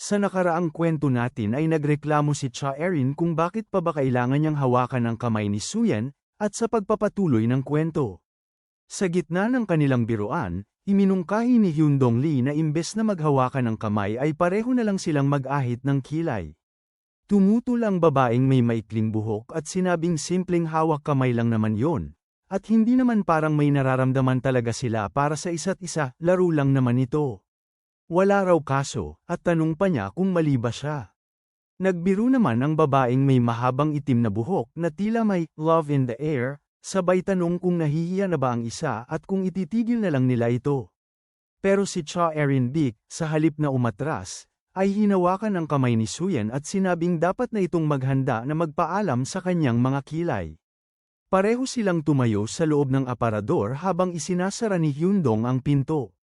Sa nakaraang kwento natin ay nagreklamo si Cha Erin kung bakit pa ba kailangan niyang hawakan ang kamay ni Suyen, at sa pagpapatuloy ng kwento. Sa gitna ng kanilang biruan, iminungkahi ni Hyundong Lee na imbes na maghawakan ng kamay ay pareho na lang silang mag-ahit ng kilay. Tumutol ang babaeng may maikling buhok at sinabing simpleng hawak kamay lang naman yon. At hindi naman parang may nararamdaman talaga sila para sa isa't isa, laro lang naman ito. Wala raw kaso, at tanong pa niya kung mali ba siya. Nagbiro naman ang babaeng may mahabang itim na buhok na tila may love in the air, sabay tanong kung nahihiya na ba ang isa at kung ititigil na lang nila ito. Pero si Cha Erin Bick, sa halip na umatras, ay hinawakan ang kamay ni Suyen at sinabing dapat na itong maghanda na magpaalam sa kanyang mga kilay. Pareho silang tumayo sa loob ng aparador habang isinasara ni Hyundong ang pinto.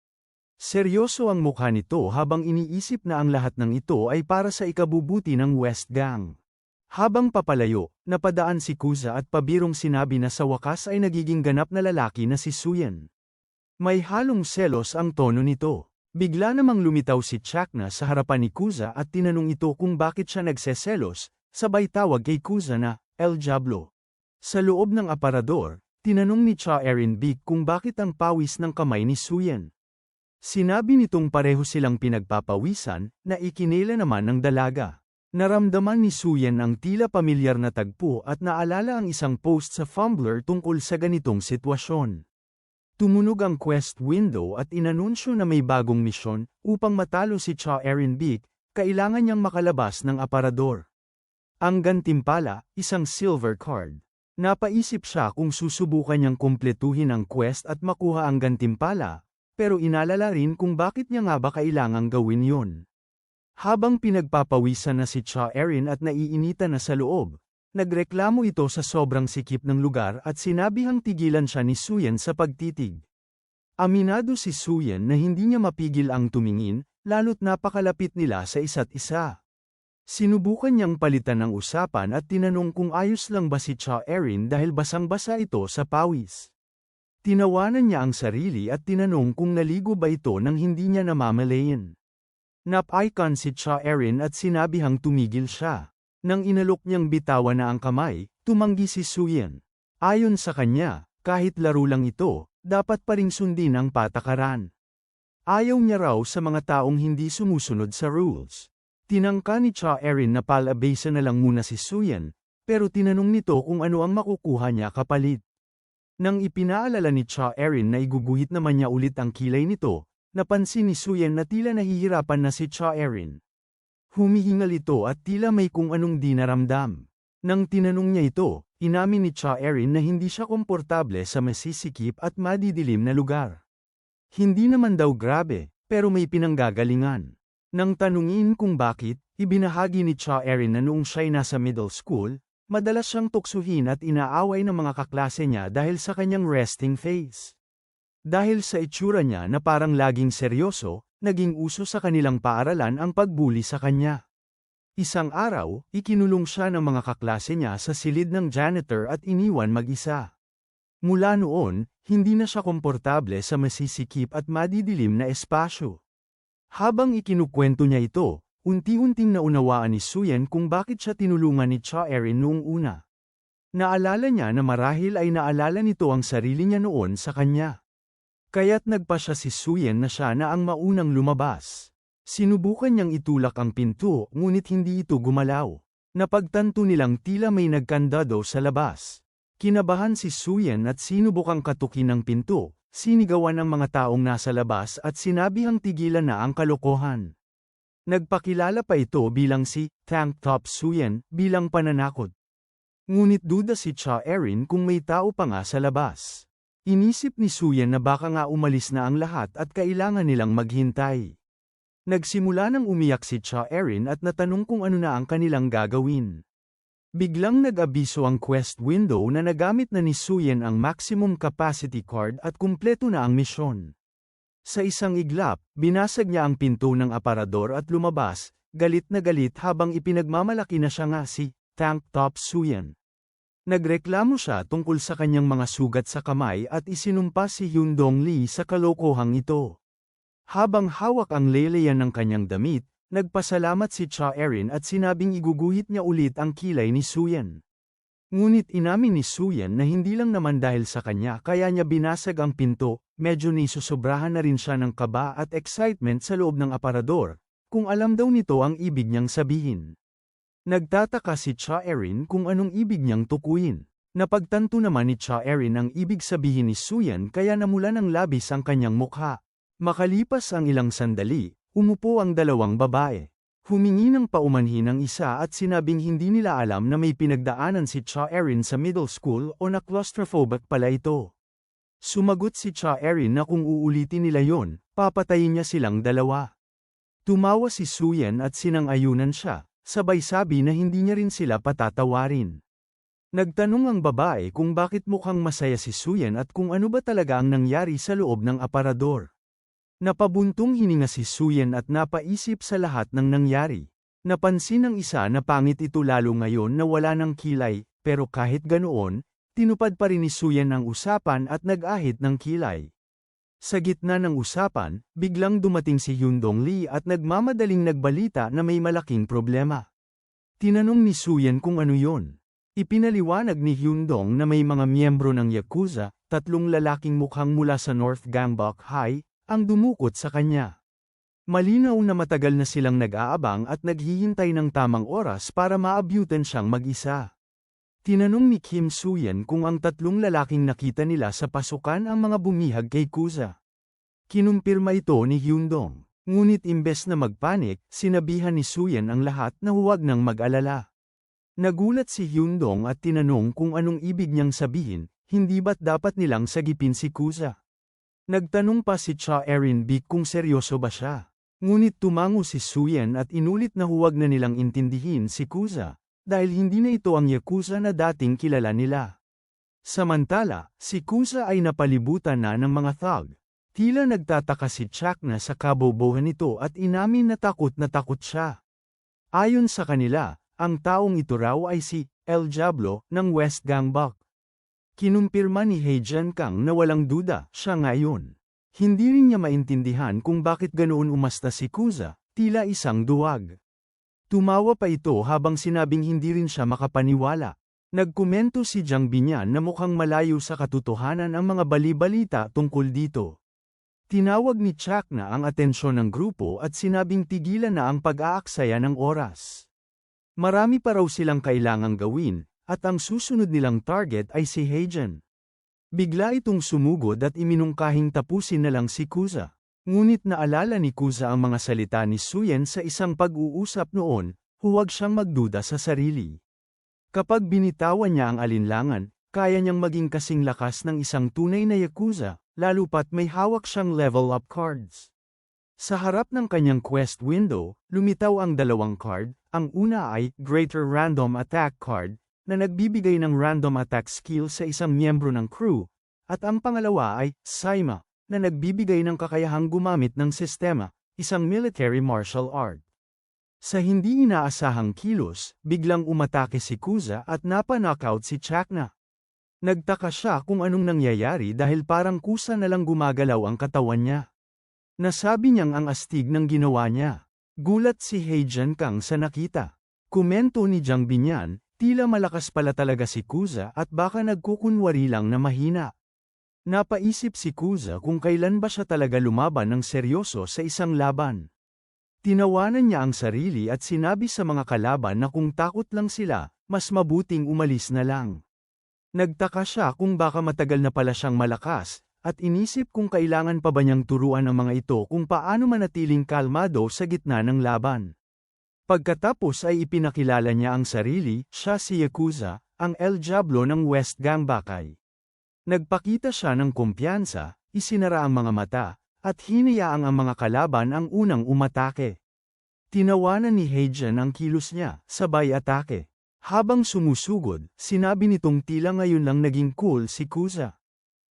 Seryoso ang mukha nito habang iniisip na ang lahat ng ito ay para sa ikabubuti ng West Gang. Habang papalayo, napadaan si Kuza at pabirong sinabi na sa wakas ay nagiging ganap na lalaki na si Suyen. May halong selos ang tono nito. Bigla namang lumitaw si Chakna sa harapan ni Kuza at tinanong ito kung bakit siya nagseselos, sabay tawag kay Kuza na, El Diablo. Sa loob ng aparador, tinanong ni Cha Erin Big kung bakit ang pawis ng kamay ni Suyen. Sinabi nitong pareho silang pinagpapawisan, na ikinila naman ng dalaga. Naramdaman ni Suyen ang tila pamilyar na tagpo at naalala ang isang post sa Fumbler tungkol sa ganitong sitwasyon. Tumunog ang quest window at inanunsyo na may bagong misyon, upang matalo si Cha Erin Beak, kailangan niyang makalabas ng aparador. Ang gantimpala, isang silver card. Napaisip siya kung susubukan niyang kumpletuhin ang quest at makuha ang gantimpala, pero inalala rin kung bakit niya nga ba kailangang gawin yon. Habang pinagpapawisan na si Cha Erin at naiinitan na sa loob, nagreklamo ito sa sobrang sikip ng lugar at sinabihang tigilan siya ni Suyen sa pagtitig. Aminado si Suyen na hindi niya mapigil ang tumingin, lalo't napakalapit nila sa isa't isa. Sinubukan niyang palitan ang usapan at tinanong kung ayos lang ba si Cha Erin dahil basang-basa ito sa pawis. Tinawanan niya ang sarili at tinanong kung naligo ba ito nang hindi niya namamalayan. Nap-icon si Cha Erin at sinabihang tumigil siya. Nang inalok niyang bitawan na ang kamay, tumanggi si Suyen. Ayon sa kanya, kahit laro lang ito, dapat pa ring sundin ang patakaran. Ayaw niya raw sa mga taong hindi sumusunod sa rules. Tinangka ni Cha Erin na palabasa na lang muna si Suyen, pero tinanong nito kung ano ang makukuha niya kapalit. Nang ipinaalala ni Cha Erin na iguguhit naman niya ulit ang kilay nito, napansin ni Suyen na tila nahihirapan na si Cha Erin. Humihingal ito at tila may kung anong di naramdam. Nang tinanong niya ito, inamin ni Cha Erin na hindi siya komportable sa masisikip at madidilim na lugar. Hindi naman daw grabe, pero may pinanggagalingan. Nang tanungin kung bakit, ibinahagi ni Cha Erin na noong siya'y nasa middle school, Madalas siyang tuksuhin at inaaway ng mga kaklase niya dahil sa kanyang resting face. Dahil sa itsura niya na parang laging seryoso, naging uso sa kanilang paaralan ang pagbuli sa kanya. Isang araw, ikinulong siya ng mga kaklase niya sa silid ng janitor at iniwan mag-isa. Mula noon, hindi na siya komportable sa masisikip at madidilim na espasyo. Habang ikinukwento niya ito, Unti-unting naunawaan ni Suyen kung bakit siya tinulungan ni Cha Erin noong una. Naalala niya na marahil ay naalala nito ang sarili niya noon sa kanya. Kaya't nagpa siya si Suyen na siya na ang maunang lumabas. Sinubukan niyang itulak ang pinto ngunit hindi ito gumalaw. Napagtanto nilang tila may nagkandado sa labas. Kinabahan si Suyen at sinubukang katukin ng pinto, sinigawan ng mga taong nasa labas at sinabihang tigilan na ang kalokohan. Nagpakilala pa ito bilang si Tank Top Suyen bilang pananakot. Ngunit duda si Cha Erin kung may tao pa nga sa labas. Inisip ni Suyen na baka nga umalis na ang lahat at kailangan nilang maghintay. Nagsimula nang umiyak si Cha Erin at natanong kung ano na ang kanilang gagawin. Biglang nag-abiso ang quest window na nagamit na ni Suyen ang maximum capacity card at kumpleto na ang misyon. Sa isang iglap, binasag niya ang pinto ng aparador at lumabas, galit na galit habang ipinagmamalaki na siya nga si Tank Top Suyan. Nagreklamo siya tungkol sa kanyang mga sugat sa kamay at isinumpa si Hyundong Lee sa kalokohang ito. Habang hawak ang leleyan ng kanyang damit, Nagpasalamat si Cha Erin at sinabing iguguhit niya ulit ang kilay ni Suyan. Ngunit inamin ni Suyan na hindi lang naman dahil sa kanya kaya niya binasag ang pinto, medyo nisusobrahan na rin siya ng kaba at excitement sa loob ng aparador, kung alam daw nito ang ibig niyang sabihin. Nagtataka si Cha Erin kung anong ibig niyang tukuyin. Napagtanto naman ni Cha Erin ang ibig sabihin ni Suyan kaya namula ng labis ang kanyang mukha. Makalipas ang ilang sandali, umupo ang dalawang babae. Humingi ng paumanhin ang isa at sinabing hindi nila alam na may pinagdaanan si Cha Erin sa middle school o na claustrophobic pala ito. Sumagot si Cha Erin na kung uulitin nila yon, papatayin niya silang dalawa. Tumawa si Suyan at sinang-ayunan siya, sabay sabi na hindi niya rin sila patatawarin. Nagtanong ang babae kung bakit mukhang masaya si Suyan at kung ano ba talaga ang nangyari sa loob ng aparador. Napabuntong hininga si Suyan at napaisip sa lahat ng nangyari. Napansin ng isa na pangit ito lalo ngayon na wala ng kilay, pero kahit ganoon, tinupad pa rin ni Suyan ang usapan at nag-ahit ng kilay. Sa gitna ng usapan, biglang dumating si Hyundong Lee at nagmamadaling nagbalita na may malaking problema. Tinanong ni Suyan kung ano yon. Ipinaliwanag ni Hyundong na may mga miyembro ng Yakuza, tatlong lalaking mukhang mula sa North Gangbok High, ang dumukot sa kanya. Malinaw na matagal na silang nag-aabang at naghihintay ng tamang oras para maabyutan siyang mag-isa. Tinanong ni Kim Suyan kung ang tatlong lalaking nakita nila sa pasukan ang mga bumihag kay Kuza. Kinumpirma ito ni Hyundong. Ngunit imbes na magpanik, sinabihan ni Suyan ang lahat na huwag nang mag-alala. Nagulat si Hyundong at tinanong kung anong ibig niyang sabihin, hindi ba't dapat nilang sagipin si Kuza. Nagtanong pa si Cha Erin Bik kung seryoso ba siya. Ngunit tumango si Suyen at inulit na huwag na nilang intindihin si Kuza, dahil hindi na ito ang Yakuza na dating kilala nila. Samantala, si Kuza ay napalibutan na ng mga thug. Tila nagtataka si Chak na sa kabobohan nito at inamin na takot na takot siya. Ayon sa kanila, ang taong ito raw ay si El Diablo ng West Gangbok. Kinumpirma ni Heijan Kang na walang duda, siya ngayon. Hindi rin niya maintindihan kung bakit ganoon umasta si Kuza, tila isang duwag. Tumawa pa ito habang sinabing hindi rin siya makapaniwala. Nagkomento si Jiang Binyan na mukhang malayo sa katotohanan ang mga balibalita tungkol dito. Tinawag ni Chak na ang atensyon ng grupo at sinabing tigilan na ang pag-aaksaya ng oras. Marami pa raw silang kailangang gawin, at ang susunod nilang target ay si Heijen. Bigla itong sumugod at iminungkahing tapusin na lang si Kuza. Ngunit naalala ni Kuza ang mga salita ni Suyen sa isang pag-uusap noon, huwag siyang magduda sa sarili. Kapag binitawan niya ang alinlangan, kaya niyang maging kasing lakas ng isang tunay na Yakuza, lalo pat may hawak siyang level up cards. Sa harap ng kanyang quest window, lumitaw ang dalawang card, ang una ay Greater Random Attack card, na nagbibigay ng random attack skill sa isang miyembro ng crew, at ang pangalawa ay Saima, na nagbibigay ng kakayahang gumamit ng sistema, isang military martial art. Sa hindi inaasahang kilos, biglang umatake si Kuza at napa-knockout si Chakna. Nagtaka siya kung anong nangyayari dahil parang kusa na lang gumagalaw ang katawan niya. Nasabi niyang ang astig ng ginawa niya. Gulat si Heijan Kang sa nakita. Komento ni Jiang Binyan, Tila malakas pala talaga si Kuza at baka nagkukunwari lang na mahina. Napaisip si Kuza kung kailan ba siya talaga lumaban ng seryoso sa isang laban. Tinawanan niya ang sarili at sinabi sa mga kalaban na kung takot lang sila, mas mabuting umalis na lang. Nagtaka siya kung baka matagal na pala siyang malakas, at inisip kung kailangan pa ba niyang turuan ang mga ito kung paano manatiling kalmado sa gitna ng laban. Pagkatapos ay ipinakilala niya ang sarili, siya si Yakuza, ang El Diablo ng West Gangbakay. Nagpakita siya ng kumpiyansa, isinara ang mga mata, at hinayaang ang mga kalaban ang unang umatake. Tinawanan ni Heijan ang kilos niya, sabay atake. Habang sumusugod, sinabi nitong tila ngayon lang naging cool si Kuza.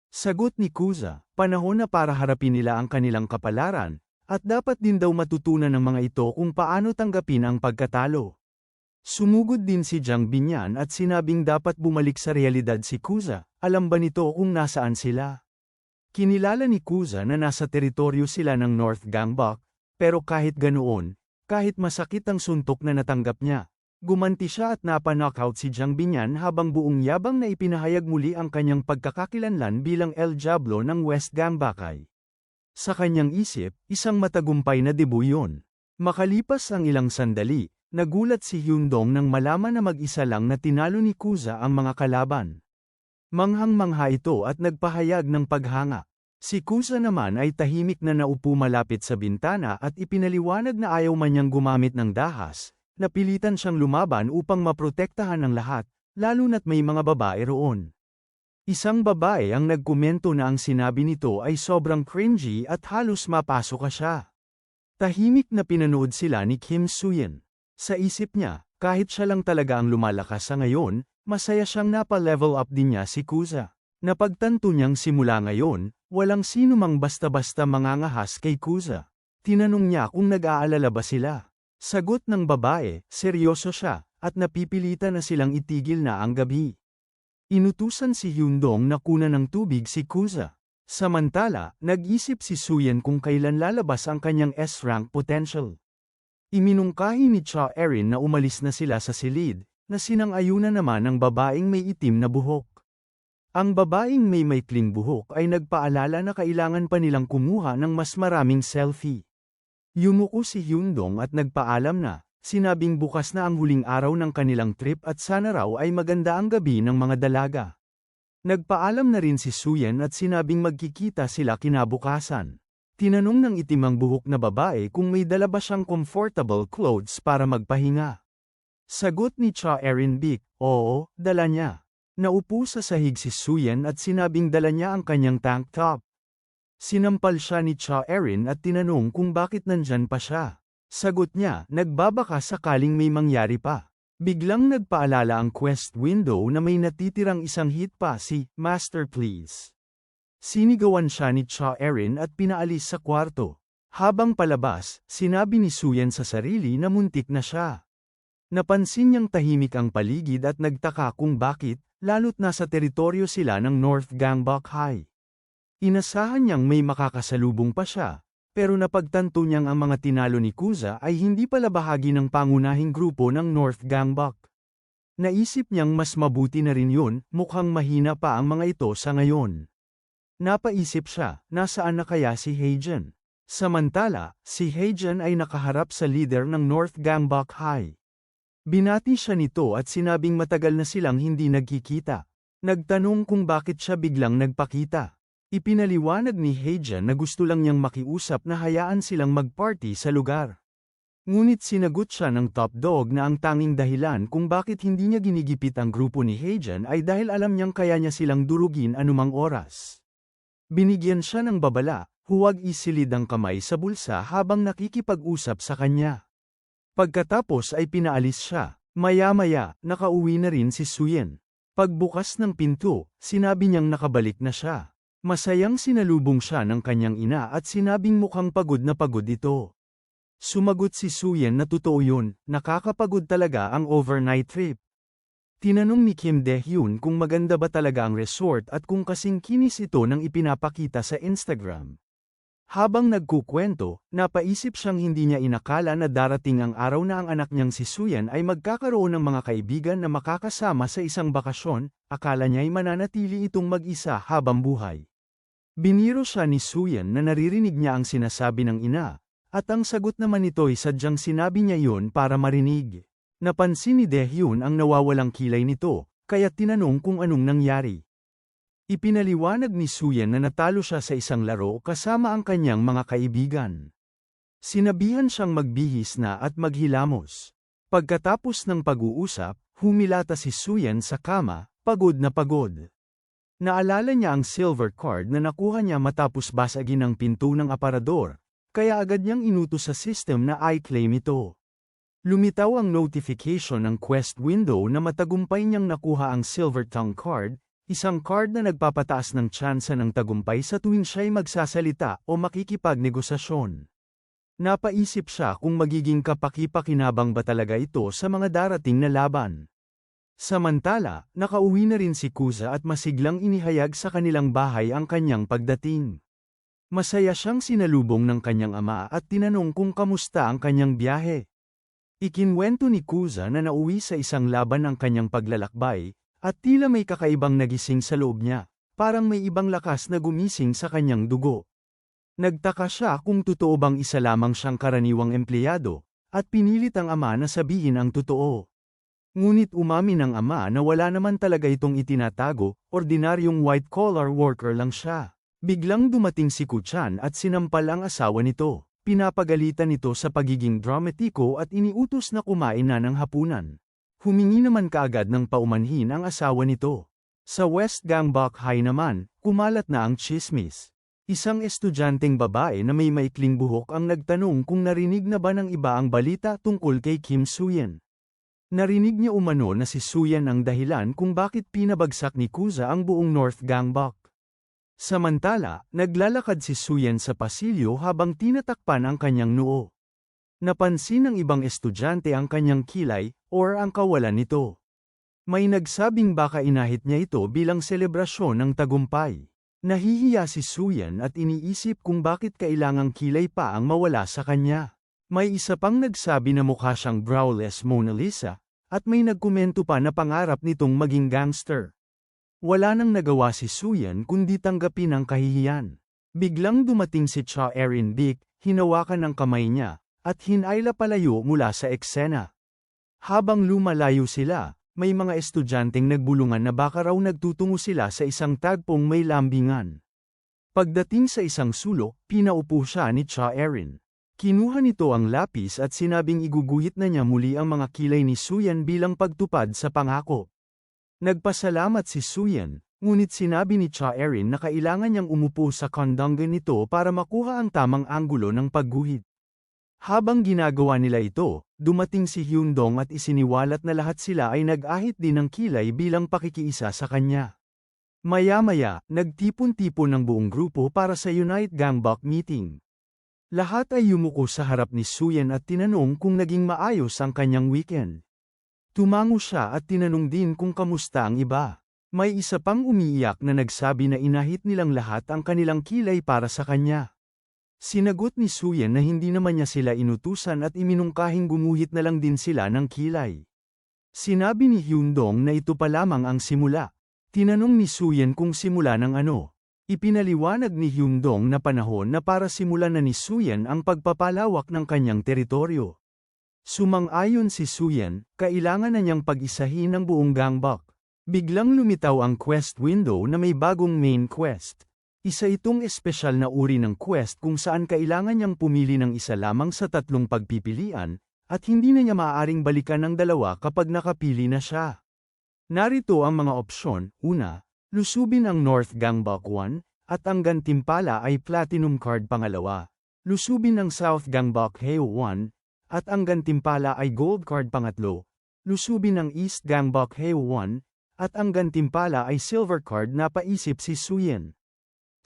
Sagot ni Kuza, panahon na para harapin nila ang kanilang kapalaran, at dapat din daw matutunan ng mga ito kung paano tanggapin ang pagkatalo. Sumugod din si Jiang Binyan at sinabing dapat bumalik sa realidad si Kuza, alam ba nito kung nasaan sila? Kinilala ni Kuza na nasa teritoryo sila ng North Gangbok, pero kahit ganoon, kahit masakit ang suntok na natanggap niya. Gumanti siya at napa-knockout si Jiang Binyan habang buong yabang na ipinahayag muli ang kanyang pagkakakilanlan bilang El Diablo ng West Gambakay. Sa kanyang isip, isang matagumpay na debut yun. Makalipas ang ilang sandali, nagulat si Hyundong nang malaman na mag-isa lang na tinalo ni Kuza ang mga kalaban. Manghang-mangha ito at nagpahayag ng paghanga. Si Kuza naman ay tahimik na naupo malapit sa bintana at ipinaliwanag na ayaw man niyang gumamit ng dahas, Napilitan siyang lumaban upang maprotektahan ang lahat, lalo na't may mga babae roon. Isang babae ang nagkomento na ang sinabi nito ay sobrang cringy at halos mapasok ka siya. Tahimik na pinanood sila ni Kim Suyen. Sa isip niya, kahit siya lang talaga ang lumalakas sa ngayon, masaya siyang napa-level up din niya si Kuza. Napagtanto niyang simula ngayon, walang sino mang basta-basta mangangahas kay Kuza. Tinanong niya kung nag-aalala ba sila. Sagot ng babae, seryoso siya, at napipilitan na silang itigil na ang gabi. Inutusan si Hyundong na kuna ng tubig si Kuza. Samantala, nag-isip si Suyen kung kailan lalabas ang kanyang S-rank potential. Iminungkahi ni Cha Erin na umalis na sila sa silid, na sinang-ayunan naman ng babaeng may itim na buhok. Ang babaeng may maikling buhok ay nagpaalala na kailangan pa nilang kumuha ng mas maraming selfie. Yumuko si Hyundong at nagpaalam na, sinabing bukas na ang huling araw ng kanilang trip at sana raw ay maganda ang gabi ng mga dalaga. Nagpaalam na rin si Suyen at sinabing magkikita sila kinabukasan. Tinanong ng itimang buhok na babae kung may dala ba siyang comfortable clothes para magpahinga. Sagot ni Cha Erin Bick, oo, dala niya. Naupo sa sahig si Suyen at sinabing dala niya ang kanyang tank top. Sinampal siya ni Cha Erin at tinanong kung bakit nandyan pa siya. Sagot niya, nagbabaka sakaling may mangyari pa. Biglang nagpaalala ang quest window na may natitirang isang hit pa si Master Please. Sinigawan siya ni Cha Erin at pinaalis sa kwarto. Habang palabas, sinabi ni Suyan sa sarili na muntik na siya. Napansin niyang tahimik ang paligid at nagtaka kung bakit, lalo't nasa teritoryo sila ng North Gangbok High. Inasahan niyang may makakasalubong pa siya, pero napagtanto niyang ang mga tinalo ni Kuza ay hindi pala bahagi ng pangunahing grupo ng North Gangbok. Naisip niyang mas mabuti na rin yun, mukhang mahina pa ang mga ito sa ngayon. Napaisip siya, nasaan na kaya si Heijen? Samantala, si Heijen ay nakaharap sa leader ng North Gangbok High. Binati siya nito at sinabing matagal na silang hindi nagkikita. Nagtanong kung bakit siya biglang nagpakita. Ipinaliwanag ni Heijan na gusto lang niyang makiusap na hayaan silang magparty sa lugar. Ngunit sinagot siya ng top dog na ang tanging dahilan kung bakit hindi niya ginigipit ang grupo ni Heijan ay dahil alam niyang kaya niya silang durugin anumang oras. Binigyan siya ng babala, huwag isilid ang kamay sa bulsa habang nakikipag-usap sa kanya. Pagkatapos ay pinaalis siya. Maya-maya, nakauwi na rin si Suyen. Pagbukas ng pinto, sinabi niyang nakabalik na siya. Masayang sinalubong siya ng kanyang ina at sinabing mukhang pagod na pagod ito. Sumagot si Suyen na totoo yun, nakakapagod talaga ang overnight trip. Tinanong ni Kim Dae-hyun kung maganda ba talaga ang resort at kung kasing kinis ito nang ipinapakita sa Instagram. Habang nagkukwento, napaisip siyang hindi niya inakala na darating ang araw na ang anak niyang si Suyan ay magkakaroon ng mga kaibigan na makakasama sa isang bakasyon, akala niya'y mananatili itong mag-isa habang buhay. Biniro siya ni Suyan na naririnig niya ang sinasabi ng ina, at ang sagot naman nito'y sadyang sinabi niya yon para marinig. Napansin ni Daehyun ang nawawalang kilay nito, kaya tinanong kung anong nangyari. Ipinaliwanag ni Suyan na natalo siya sa isang laro kasama ang kanyang mga kaibigan. Sinabihan siyang magbihis na at maghilamos. Pagkatapos ng pag-uusap, humilata si Suyan sa kama, pagod na pagod. Naalala niya ang silver card na nakuha niya matapos basagin ang pinto ng aparador, kaya agad niyang inutos sa system na i-claim ito. Lumitaw ang notification ng quest window na matagumpay niyang nakuha ang silver tongue card, isang card na nagpapataas ng tsansa ng tagumpay sa tuwing siya'y magsasalita o makikipagnegosasyon. Napaisip siya kung magiging kapakipakinabang ba talaga ito sa mga darating na laban. Samantala, nakauwi na rin si Kuza at masiglang inihayag sa kanilang bahay ang kanyang pagdating. Masaya siyang sinalubong ng kanyang ama at tinanong kung kamusta ang kanyang biyahe. Ikinwento ni Kuza na nauwi sa isang laban ang kanyang paglalakbay, at tila may kakaibang nagising sa loob niya, parang may ibang lakas na gumising sa kanyang dugo. Nagtaka siya kung totoo bang isa lamang siyang karaniwang empleyado, at pinilit ang ama na sabihin ang totoo. Ngunit umamin ng ama na wala naman talaga itong itinatago, ordinaryong white-collar worker lang siya. Biglang dumating si Kuchan at sinampal ang asawa nito. Pinapagalitan nito sa pagiging dramatiko at iniutos na kumain na ng hapunan. Humingi naman kaagad ng paumanhin ang asawa nito. Sa West Gangbok High naman, kumalat na ang chismis. Isang estudyanteng babae na may maikling buhok ang nagtanong kung narinig na ba ng iba ang balita tungkol kay Kim Suyen. Narinig niya umano na si Suyen ang dahilan kung bakit pinabagsak ni Kuza ang buong North Gangbok. Samantala, naglalakad si Suyen sa pasilyo habang tinatakpan ang kanyang noo. Napansin ng ibang estudyante ang kanyang kilay, or ang kawalan nito. May nagsabing baka inahit niya ito bilang selebrasyon ng tagumpay. Nahihiya si Suyen at iniisip kung bakit kailangang kilay pa ang mawala sa kanya. May isa pang nagsabi na mukha siyang browless Mona Lisa, at may nagkomento pa na pangarap nitong maging gangster. Wala nang nagawa si Suyan kundi tanggapin ang kahihiyan. Biglang dumating si Cha Erin Dick, hinawakan ng kamay niya, at hinayla palayo mula sa eksena. Habang lumalayo sila, may mga estudyanteng nagbulungan na baka raw nagtutungo sila sa isang tagpong may lambingan. Pagdating sa isang sulok, pinaupo siya ni Cha Erin. Kinuha nito ang lapis at sinabing iguguhit na niya muli ang mga kilay ni Suyan bilang pagtupad sa pangako. Nagpasalamat si Suyan, ngunit sinabi ni Cha Erin na kailangan niyang umupo sa kondongan nito para makuha ang tamang anggulo ng pagguhit. Habang ginagawa nila ito, dumating si Hyundong at isiniwalat na lahat sila ay nag-ahit din ng kilay bilang pakikiisa sa kanya. Maya-maya, nagtipon-tipon ng buong grupo para sa Unite Gangbok meeting. Lahat ay yumuko sa harap ni Suyan at tinanong kung naging maayos ang kanyang weekend. Tumango siya at tinanong din kung kamusta ang iba. May isa pang umiiyak na nagsabi na inahit nilang lahat ang kanilang kilay para sa kanya. Sinagot ni Suyen na hindi naman niya sila inutusan at iminungkahing gumuhit na lang din sila ng kilay. Sinabi ni Hyundong na ito pa lamang ang simula. Tinanong ni Suyen kung simula ng ano. Ipinaliwanag ni Hyundong na panahon na para simulan na ni Suyen ang pagpapalawak ng kanyang teritoryo. Sumang-ayon si Suyan, kailangan na niyang pag-isahin ang buong gangbok. Biglang lumitaw ang quest window na may bagong main quest. Isa itong espesyal na uri ng quest kung saan kailangan niyang pumili ng isa lamang sa tatlong pagpipilian, at hindi na niya maaaring balikan ng dalawa kapag nakapili na siya. Narito ang mga opsyon, una, lusubin ang North Gangbok 1, at ang gantimpala ay Platinum Card pangalawa. Lusubin ang South Gangbok Heo 1, at ang gantimpala ay gold card pangatlo. Lusubin ng East Gangbok Heo 1, at ang gantimpala ay silver card na paisip si Suyen.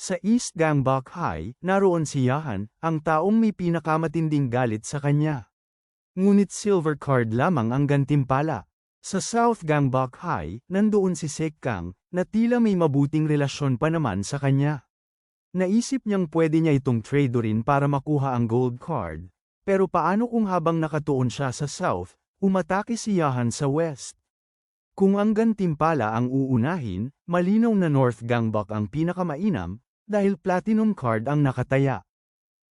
Sa East Gangbok High, naroon si Yahan, ang taong may pinakamatinding galit sa kanya. Ngunit silver card lamang ang gantimpala. Sa South Gangbok High, nandoon si Sekkang, na tila may mabuting relasyon pa naman sa kanya. Naisip niyang pwede niya itong tradeorin para makuha ang gold card, pero paano kung habang nakatuon siya sa south, umatake si Yahan sa west? Kung ang gantimpala ang uunahin, malinaw na North Gangbok ang pinakamainam, dahil platinum card ang nakataya.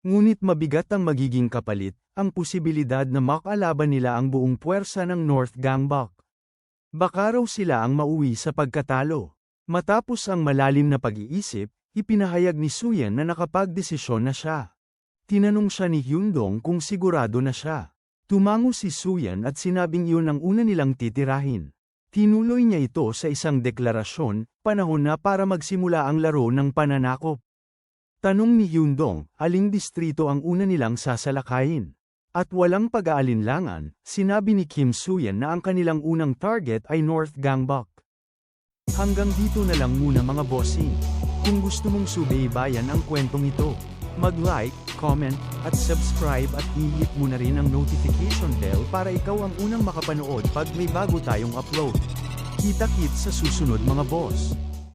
Ngunit mabigat ang magiging kapalit, ang posibilidad na makalaban nila ang buong puwersa ng North Gangbok. Baka raw sila ang mauwi sa pagkatalo. Matapos ang malalim na pag-iisip, ipinahayag ni Suyan na nakapagdesisyon na siya. Tinanong siya ni Hyundong kung sigurado na siya. Tumango si Suyan at sinabing iyon ang una nilang titirahin. Tinuloy niya ito sa isang deklarasyon, panahon na para magsimula ang laro ng pananakop. Tanong ni Hyundong, aling distrito ang una nilang sasalakayin? At walang pag-aalinlangan, sinabi ni Kim Suyan na ang kanilang unang target ay North Gangbok. Hanggang dito na lang muna mga bossing. Kung gusto mong subaybayan ang kwentong ito, Mag-like, comment, at subscribe at i-hit mo na rin ang notification bell para ikaw ang unang makapanood pag may bago tayong upload. Kita-kit sa susunod mga boss!